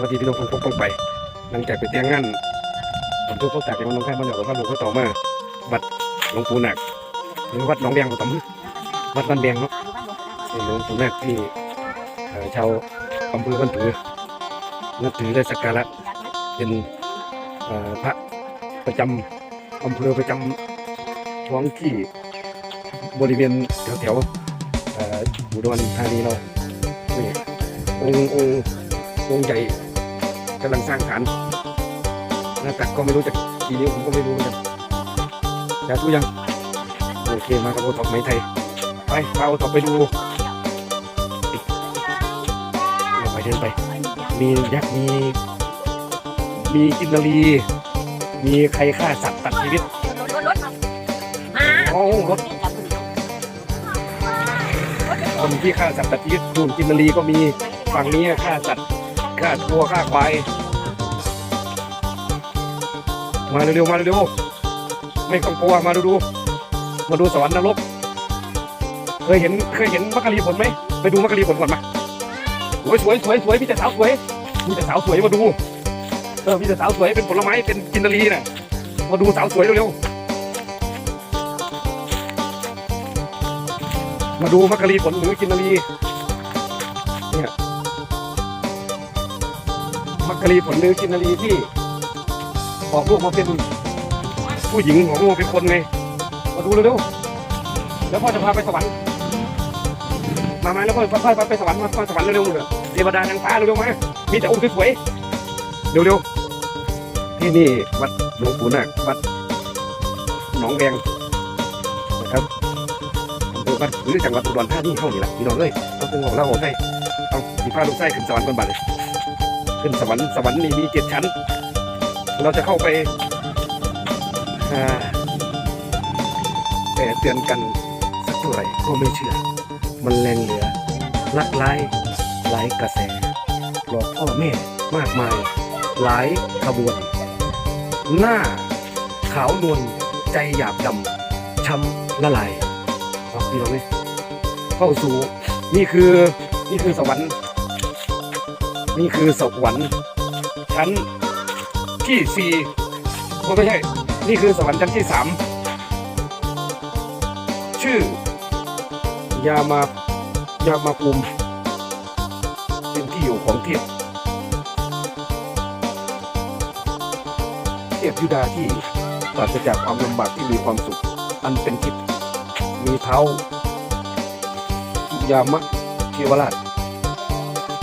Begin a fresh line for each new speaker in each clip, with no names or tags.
วัสดีพี่น้องทุกคนต้องไป หลังจากไปแต่งงานผมทุกคนจากจังหวัดหนองคายมาจากวัดหลวงพ่อต่อมาวัดหลวงปู่หนักหรือวัดหนองแดงผมตำวัดบ้านแดงเนาะหลวงปู่หนักที่ชาวอำเภอบ้านผือนับถือได้สักการะเป็นพระประจำอำเภอประจำท้องที่บริเวณแถวๆเอ่ออุดรธานีเรานี่องค์องค์องค์ใหญ่ กำลังสร้างฐานหน้าตักก็ไม่รู้จะกี่นิ้วผมก็ไม่รู้เหมือนกันจะรู้ยัง โอเคมากับโอท็อปไหมไทย ไปเราต่อไปดูเดินไปเดินไป มียักษ์มี มีกินนารีมีใครฆ่าสัตว์ตัดชีวิตโอ้รถคนที่ฆ่าสัตว์ตัดชีวิตดูนกินนารีก็มีฝั่งนี้ฆ่าสัตว์ ฆ่าทัวฆ่าควายมาเร็วๆมาเร็วๆไม่ต้องกลัวมาดูดูมาดูสวรรค์นรกเคยเห็นเคยเห็นมักกะลีผลไหมไปดูมักกะลีผลก่อนมาสวยสวยสวยสวยมีแต่สาวสวยมีแต่สาวสวยมาดูเออมีแต่สาวสวยเป็นผลไม้เป็นกินนารีน่ะมาดูสาวสวยเร็วๆมาดูมักกะลีผลหรือกินนารี กะลีผลหรือกินนารีที่ออกลูกมาเป็นผู้หญิงออกลูกเป็นคนไงมาดูเร็วๆแล้วพ่อจะพาไปสวรรค์มาไหมแล้วพ่อพ่อพาไปสวรรค์มาสวรรค์เร็วๆเลยเทวดานางฟ้าเร็วๆมามีแต่องค์สวยๆเร็วๆที่นี่วัดหลวงปู่นาควัดหนองแดงนะครับอำเภอบ้านผือจังหวัดอุดรธานีเข้านี่แหละพี่น้องเอ้ยเอาเป็นของเราขอให้เอาสีฟ้าลูกไส้ขึ้นสวรรค์ก่อนบัดเลย ขึ้นสวรรค์สวรรค์นี่มีเจ็ดชั้น เราจะเข้าไปแต่เตือนกันสักเท่าไหร่ก็ไม่เชื่อ มันแรงเหลือลักไล่หลายกระแส หลอกพ่อแม่มากมาย หลายขบวน หน้าขาวนวลใจหยาบดำช้ำละลายเอาพี่น้องไหมเข้าสู่นี่คือนี่คือสวรรค์ นี่คือสวรรค์ชั้นที่สี่ไม่ใช่ นี่คือสวรรค์ชั้นที่สามชื่อยามายามาภูมิเป็นที่อยู่ของเทพเทพยุดาที่ปราศจากความลำบากที่มีความสุข อันเป็นทิพย์มีเท้ายามะเทวราช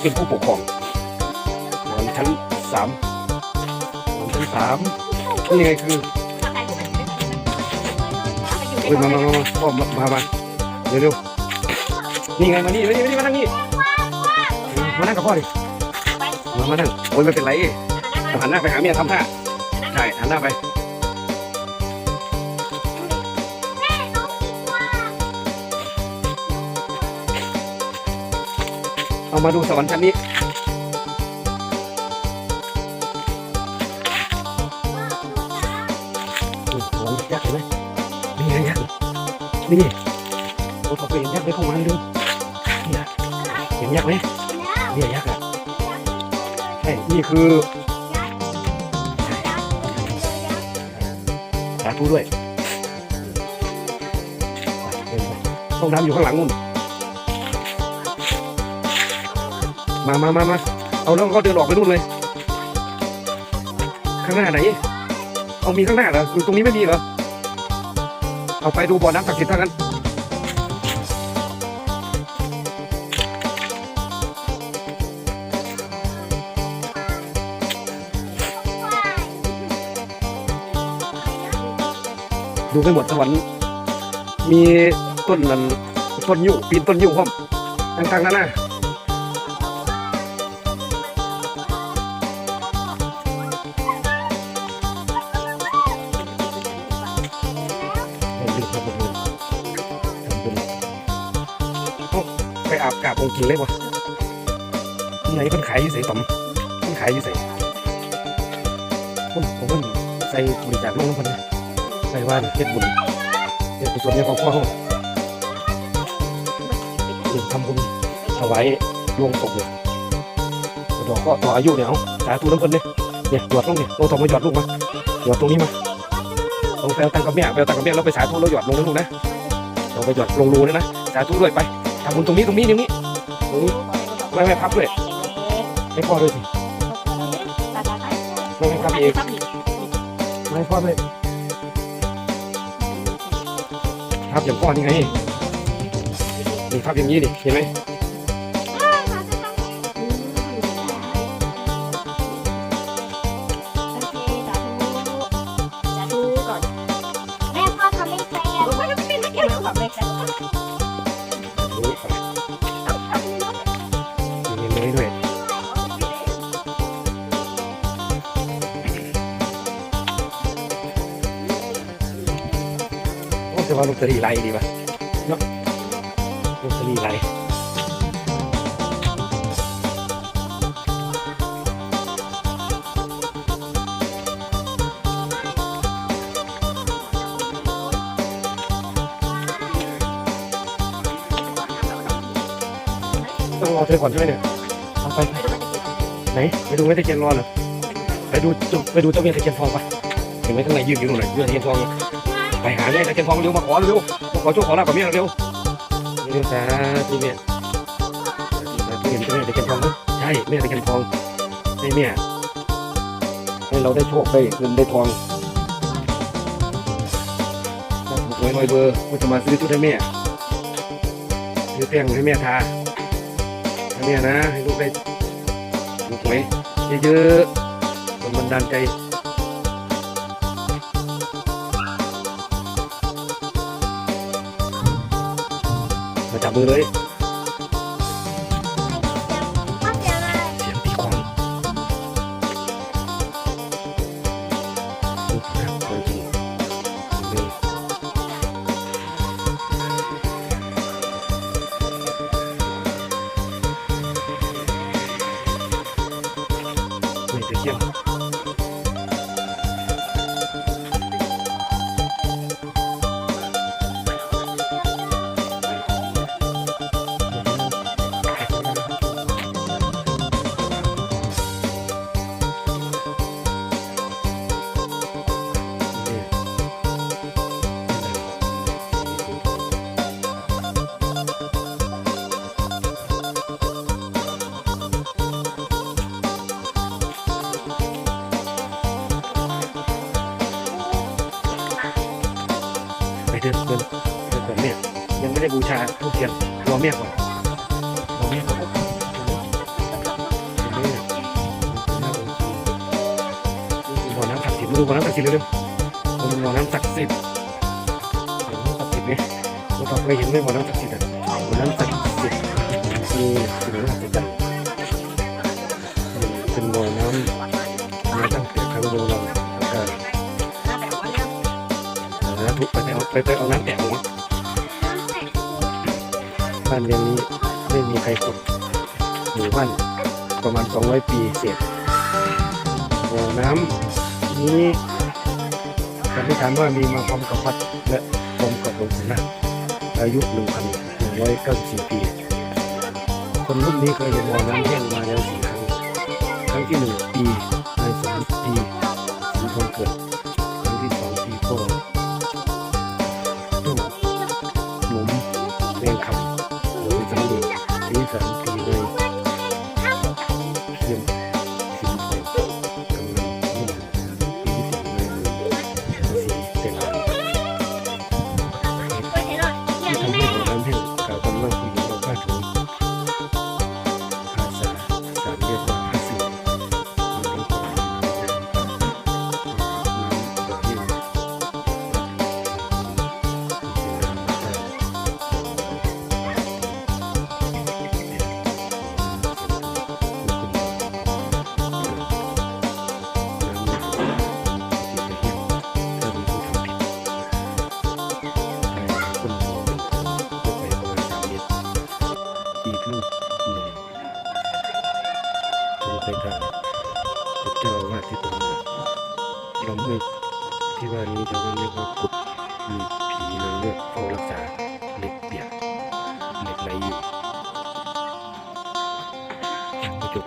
เป็นผู้ปกครอง ชั้นสามวันชั้นสามนี่ไงคือเฮ้ยมามามามาพ่อมามามาเร็วเร็วนี่ไงมานี่มานี่มานี่มานั่งนี่มานั่งกับพ่อดิมามานั่งโอ้ยไม่เป็นไรหันหน้าไปหาเมียทำท่าใช่หันหน้าไปเอามาดูสวรรค์ชั้นนี้ ดูสวรรค์ยักษ์เห็นไหมนี่ไงยักษ์นี่โอ้เขาไปเห็นยักษ์ไปเข้ามาดูนี่นะเห็นยักษ์ไหมเนี่ยยักษ์อะใช่นี่คือสาธุด้วยห้องน้ำอยู่ข้างหลังนู่นมามามามาเอาแล้วก็เดินออกไปนู่นเลย ข้างหน้าไหน เอามีข้างหน้าเหรออยู่ตรงนี้ไม่มีเหรอ เอาไปดูบ่อน้ำศักดิ์สิทธิ์เท่านั้น ดูไปหมดสวรรค์มีต้นนั้นต้นยุ่ปีนต้นยุ่งพร้อมต่างๆนั่นนะ ไปอาบกาบองค์จริงเลยวะที่ไหนมันขายอยู่ใส่ต่อมมันขายอยู่ใส่ผมผมว่าใส่บริจาคลงน้ำพันนะใส่ว่านเฮ็ดบุญเฮ็ดกุศลในครอบครัวเขาเฮ็ดทำบุญถวายโลงศพเลยดอกก็ต่ออายุเนี่ยเอาสาธุน้ำเพิ่นเนี่ยเนี่ยหยอดลงเนี่ยลงทองมาหยอดลูกมาหยอดตรงนี้มาลงไปเอาตังกับแม่ไปเอาตังกับแม่แล้วไปสาธุแล้วหยอดลงนะลูกนะลงไปหยอดลงรูนะนะสาธุด้วยไปทำบุญตรงนี้ตรงนี้ตรงนี้ตรงนี้ ไม่ไม่พับด้วยให้พ่อด้วยสิไม่ให้พับเองไม่ให้พ่อด้วยพับอย่างพ่อนี่ไงนี่พับอย่างนี้ดิเห็นไหม ตอรี่ไรดีป่ะเนาะลอตเตอรี่ไรต้องรอเธอก่อนใช่ไหมเนี่ยเอาไปไหนไปดูแม่ตะเคียนรอเหรอไปดูจุไปดูเจ้าแม่ตะเคียนทองปะเห็นไหมข้างในยืนอยู่ตรงไหนยืนตะเคียนทองอะ ไปหาแม่ตะเคียนทองเร็วมาขอเร็วมาขอโชคขอลาบกับแม่เร็วเร็วสาธุเนี่ยสาธุเห็นเจ้าแม่ตะเคียนทองไหมใช่แม่ตะเคียนทองให้แม่ให้เราได้โชคได้เงินได้ทองถ้าถูกหวยรวยเบอร์ก็จะมาซื้อชุดให้แม่ซื้อแป้งให้แม่ทาให้แม่นะให้ลูกได้ถูกหวยเยอะๆเป็นบันดาลใจ มาจั
ได้
บูชาทูบเทียนรอแม่ก่อนรอแม่ก่อนรอแม่บ่อน้ำศักดิ์สิทธิ์มาดูบ่อน้ำศักดิ์สิทธิ์เร็วๆมาดูบ่อน้ำศักดิ์สิทธิ์บ่อน้ำศักดิ์สิทธิ์เนี่ยเราต้องไปเห็นไหมบ่อน้ำศักดิ์สิทธิ์อะบ่อน้ำศักดิ์สิทธิ์มีสิ่งศักดิ์สิทธิ์นเป็นบ่อน้ำมาตั้งแต่ครั้งโบราณแล้วก็นะทุกไปเอาไปไปเอาน้ำแตะหัว บ้านเรือนนี้ไม่มีใครขุดหมู่บ้านประมาณ 200 ปีเศษบ่อน้ำนี้สันนิษฐานว่ามีมาพร้อมกับวัดและพร้อมกับหลวงปู่นะอายุ 1,194 ปี คนรุ่นนี้เคยเห็นบ่อน้ำแห้งมาแล้วสี่ครั้ง ครั้งที่หนึ่งปีในสองปี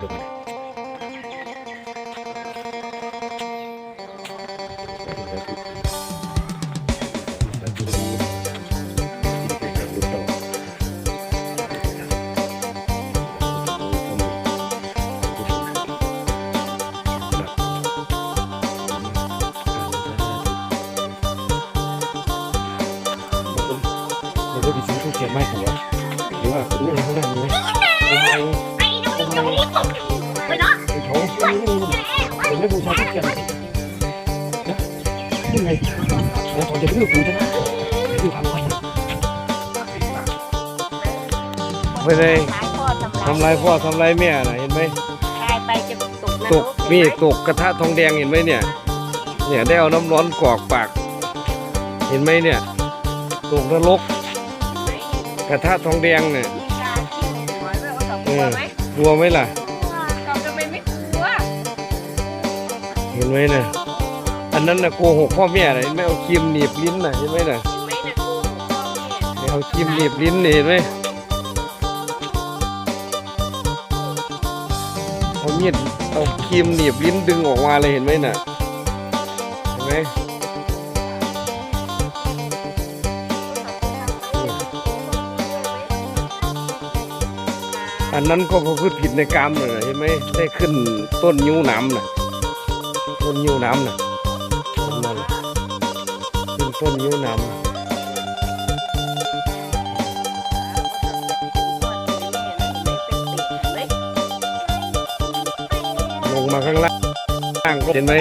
chụp được. Này Hãy subscribe cho kênh Ghiền Mì Gõ Để không bỏ lỡ ไม่บูชาทุกอย่างนะยังไงแล้วผมจะเลือกกูจะนะดูทำไมไม่ได้ทำลายพ่อทำลายแม่นะเห็นไหม
ตายไปจะตกน
ตกนี่ตกกระทะทองแดงเห็นไหมเนี่ย เนี่ยได้เอาน้ำร้อนกรอกปาก เห็นไหมเนี่ยตกนรกกระทะทองแดงเนี่ย
กลัวไหม
ล่ะ ห็นไหมนี่ยอันนั้นนะโกหกพ่อแม่นะเห็นไหมเอาครีมหนีบลิ้นน่ะเห็นไหมนะ
ไม่
เอาครีมหนีบลิ้นเห็นไหมเอามีดเอาครีมหนีบลิ้นดึงออกมาเลยเห็นไหมน่ะเห็นไหมอันนั้นก็ประพฤติผิดในกรรมเลยเห็นไหมได้ขึ้นต้นยิ้วน้ำน่ะ ต้นยิ้วน้ำนะเห็นไหมล่ะขึ้นต้นยิ้วน้ำลงมาข้างล่างล่างก็เห็นไหม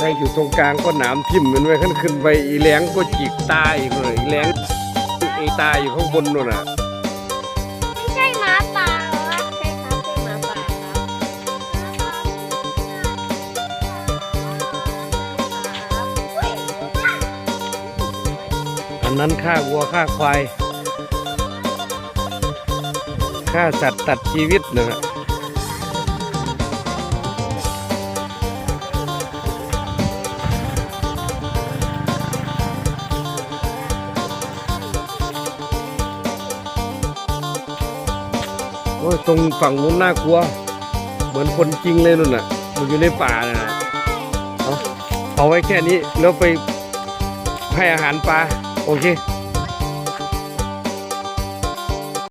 ถ้าอยู่ตรงกลางก็หนามทิ่มเห็นไหมขึ้นขึ้นไปอีแหลงก็จิกตายเลยอีแหลงอีตายอยู่ข้างบนนู่นน่ะ อันนั้นฆ่าวัวฆ่าควายฆ่าสัตว์ตัดชีวิตนะฮะโอ้ยตรงฝั่งนู้นน่ากลัว เหมือนคนจริงเลยนู่นน่ะ มันอยู่ในป่าน่ะเอาเอาไว้แค่นี้แล้วไปให้อาหารปลา โอเค